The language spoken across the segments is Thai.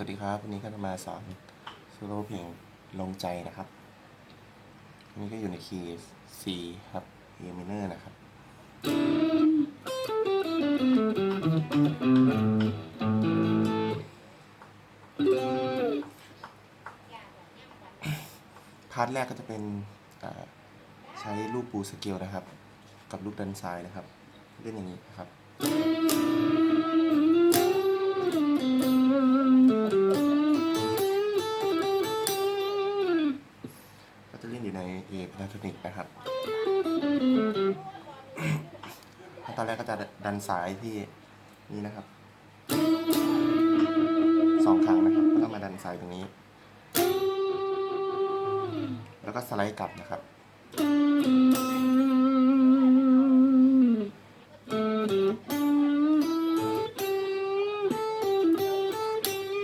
สวัสดีครับ วันนี้ก็จะมาสอนโซโล่เพลงลงใจนะครับอันนี้ก็อยู่ในคีย์ C ครับ A minor นะครับ พาร์ทแรกก็จะเป็นใช้ลูกปูสเกลนะครับ กับลูกดันซ้ายนะครับ เล่นอย่างนี้นะครับ A pentatonic นะครับตอนแรกก็จะดันสายที่นี่นะครับสองครั้งนะครับแล้วก็มาดันสายตรงนี้ แล้วก็สไลด์กลับนะครับ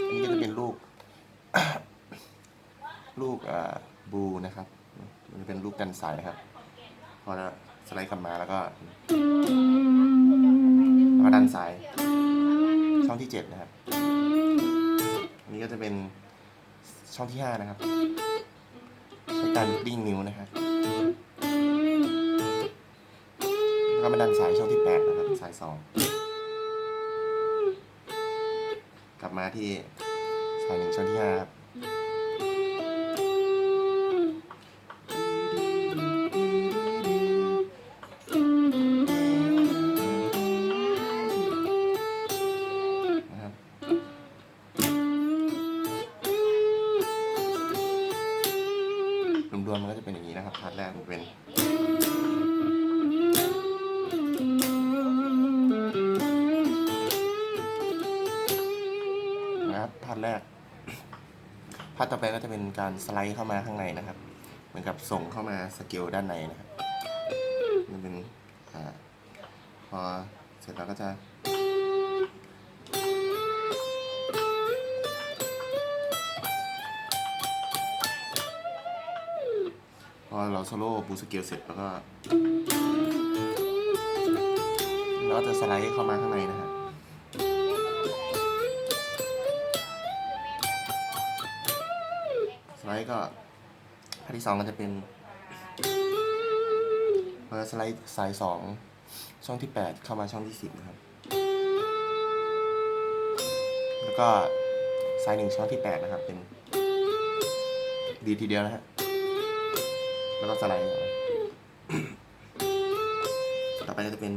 อันนี้ก็จะเป็นลูก ลูกบูนะครับ มันจะเป็นลูกดันสายนะครับ พอเราสไลด์กลับมาแล้วก็แล้วก็ดันสาย ช่องที่เจ็ดนะครับอันนี้ก็จะเป็นช่องที่ห้านะครับ ใช้การดิ้งนิ้วนะครับแล้วก็มาดันสายช่องที่แปดนะครับ สายสองกลับมาที่สายหนึ่งช่องที่ห้าครับ วมมันก็จะเป็นอย่างนี้นะครับพาร์ทแรกมันเป็นนะครับพาร์ทแรกพาร์ทต่อไปก็จะเป็นการสไลด์เข้ามาข้างในนะครับ เหมือนกับส่งเข้ามาสเกลด้านในนะครับมันเป็นอ่าพอเสร็จแล้วก็จะ อเราโซโล่บูสเกลเสร็จแล้วก็เราจะสไลด์เข้ามาข้างในนะฮะสไลด์ก็พาร์ทที่สองก็จะเป็นพอสไลด์สายสองช่องที่แปดเข้ามาช่องที่สิบนะครับ แล้วก็สายหนึ่งช่องที่แปดนะครับ เป็นดีทีเดียวนะฮะ แล้วก็สไลด์ออกต่อไปจะเป็น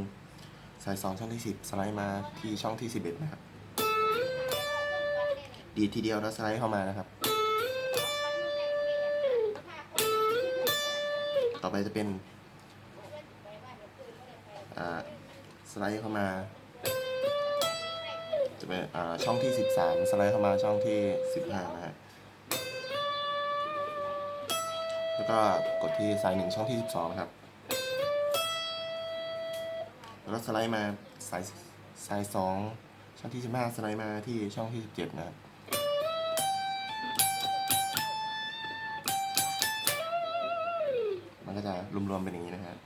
สายสองช่องที่สิบสไลด์มาที่ช่องที่สิบเอ็ดนะครับ ดีทีเดียวแล้วสไลด์เข้ามานะครับ ต่อไปจะเป็นอ่าสไลด์เข้ามา จะเป็นอ่าช่องที่สิบสามสไลด์เข้ามาช่องที่สิบห้านะฮะ แล้วก็กดที่สายหนึ่งช่องที่ 12นะครับ แล้วก็สไลด์มาสายสายสองช่องที่ 15 สไลด์มาที่ช่องที่ 17 นะครับมันก็จะรวมๆเป็นอย่างนี้นะครับ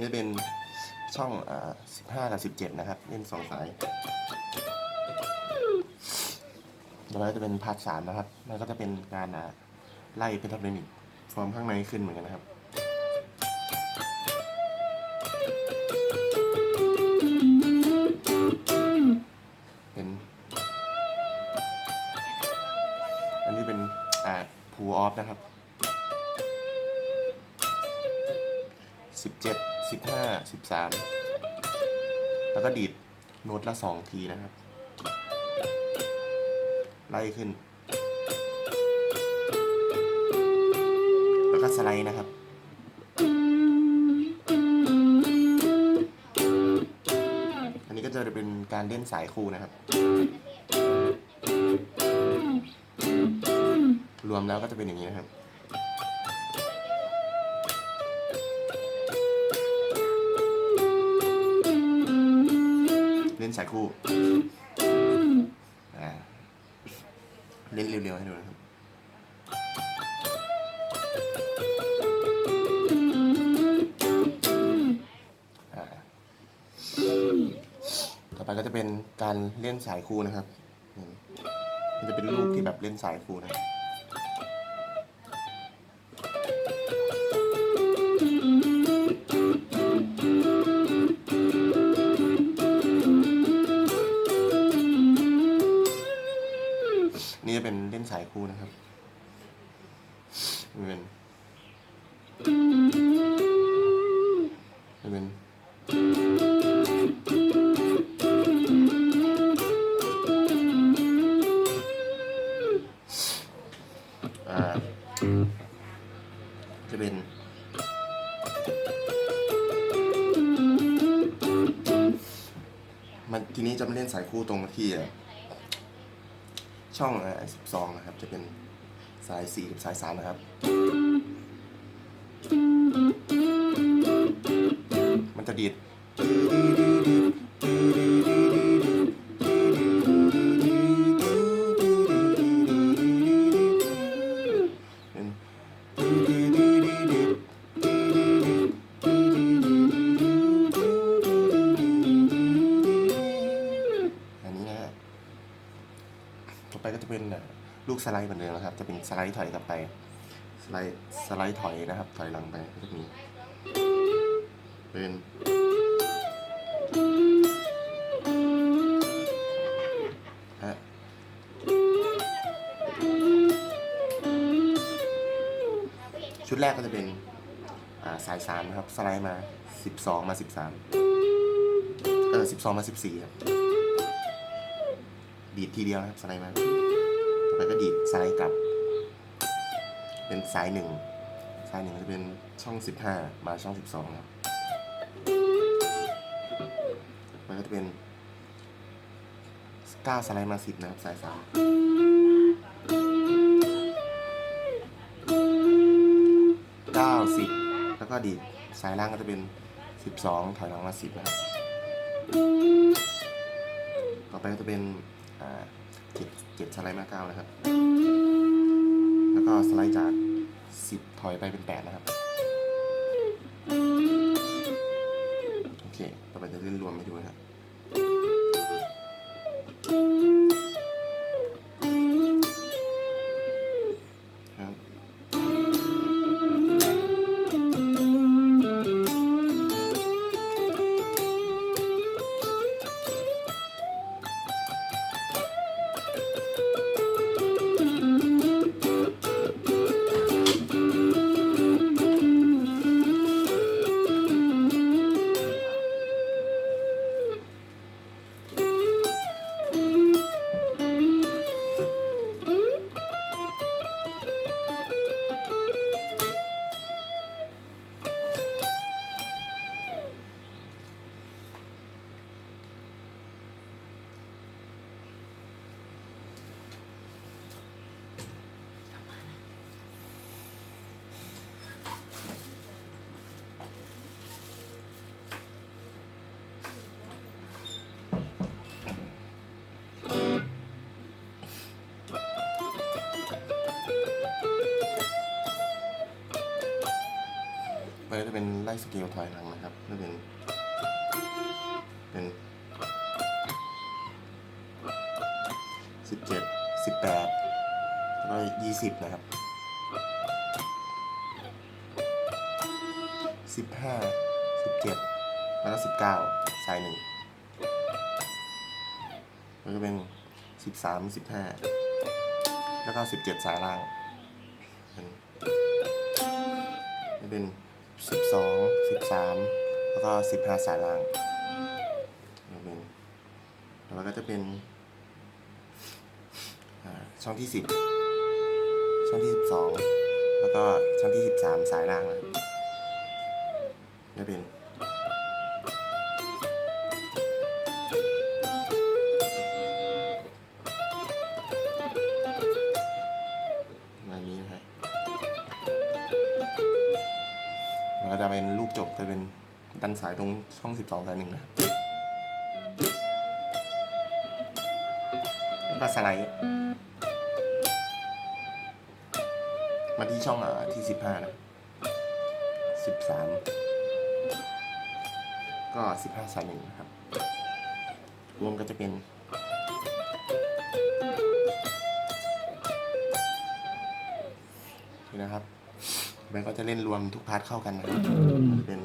นี่เป็นช่องอ่า15กับ17นะครับ เล่นสองสายต่อไปจะเป็นพาร์ทสามนะครับ มันก็จะเป็นการอ่าไล่เป็นทับเทคนิคฟอร์มข้างในขึ้นเหมือนกันนะครับเป็นอันนี้เป็นอ่าพูออฟนะครับ สิบเจ็ดสิบห้าสิบสามแล้วก็ดีดโน้ตละสองทีนะครับ ไล่ขึ้น แล้วก็สไลด์นะครับการเล่นสายคู่นะครับ รวมแล้วก็จะเป็นอย่างนี้นะครับ เล่นสายคู่เล่นเร็วๆให้ดูนะครับต่อไปก็จะเป็นการเล่นสายคู่นะครับมมันจะเป็นลูกที่แบบเล่นสายคู่นะครับ นะครับมันเป็นมันเป็นอ่าจะเป็นมันทีนี้จะมาเล่นสายคู่ตรงที่อะ ช่องสิบสองนะครับ จะเป็นสายสี่กับสายสามนะครับ มันจะดีด เป็นลูกสไลด์เหมือนเดิมนะครับ จะเป็นสไลด์ถอยกลับไป สไลด์สไลด์ถอยนะครับ ถอยหลังไปก็จะมีเป็นฮะชุดแรกก็จะเป็นสายสามนะครับ สไลด์มาสิบสองมาสิบสามเออสิบสองมาสิบสี่ครับดีดทีเดียวนะครับ สไลด์มา ต่อไปก็ดีดสไลด์กลับ เป็นสายหนึ่งสายหนึ่งจะเป็นช่องสิบห้ามาช่องสิบสองครับมันก็จะเป็นเก้าสไลด์มาสิบนะครับสายสามเก้าสิบแล้วก็ดีดสายล่างก็จะเป็นสิบสองถอยหลังมาสิบนะครับ ต่อไปก็จะเป็นอ่า เจ็ดเจ็ดสไลด์มาเก้านะครับ แล้วก็สไลด์จากสิบถอยไปเป็นแปดนะครับ โอเค ต่อไปจะเล่นรวมให้ดูนะครับครับ มันก็จะเป็นไล่สเกลถอยหลังนะครับก็เป็น เป็นสิบเจ็ดสิบแปดแล้วก็ยี่สิบนะครับสิบห้าสิบเจ็ดแล้วก็สิบเก้าสายหนึ่งมันก็เป็นสิบสามสิบห้าแล้วก็สิบเจ็ดสายล่างเป็น จะเป็นสิบสองสิบสามแล้วก็สิบห้าสายล่างจะเป็นแล้วก็จะเป็นช่องที่สิบช่องที่สิบสองแล้วก็ช่องที่สิบสามสายล่างนะครับจะเป็น ดันสายตรงช่อง 12สายหนึ่งนะครับแล้วก็สไลด์มาที่ช่องอ่าที่ 15 นะ 13 ก็ 15สายหนึ่งนะครับ รวมก็จะเป็นนี่นะครับแบงก์ก็จะเล่นรวมทุกพาร์ทเข้ากันนะครับเป็น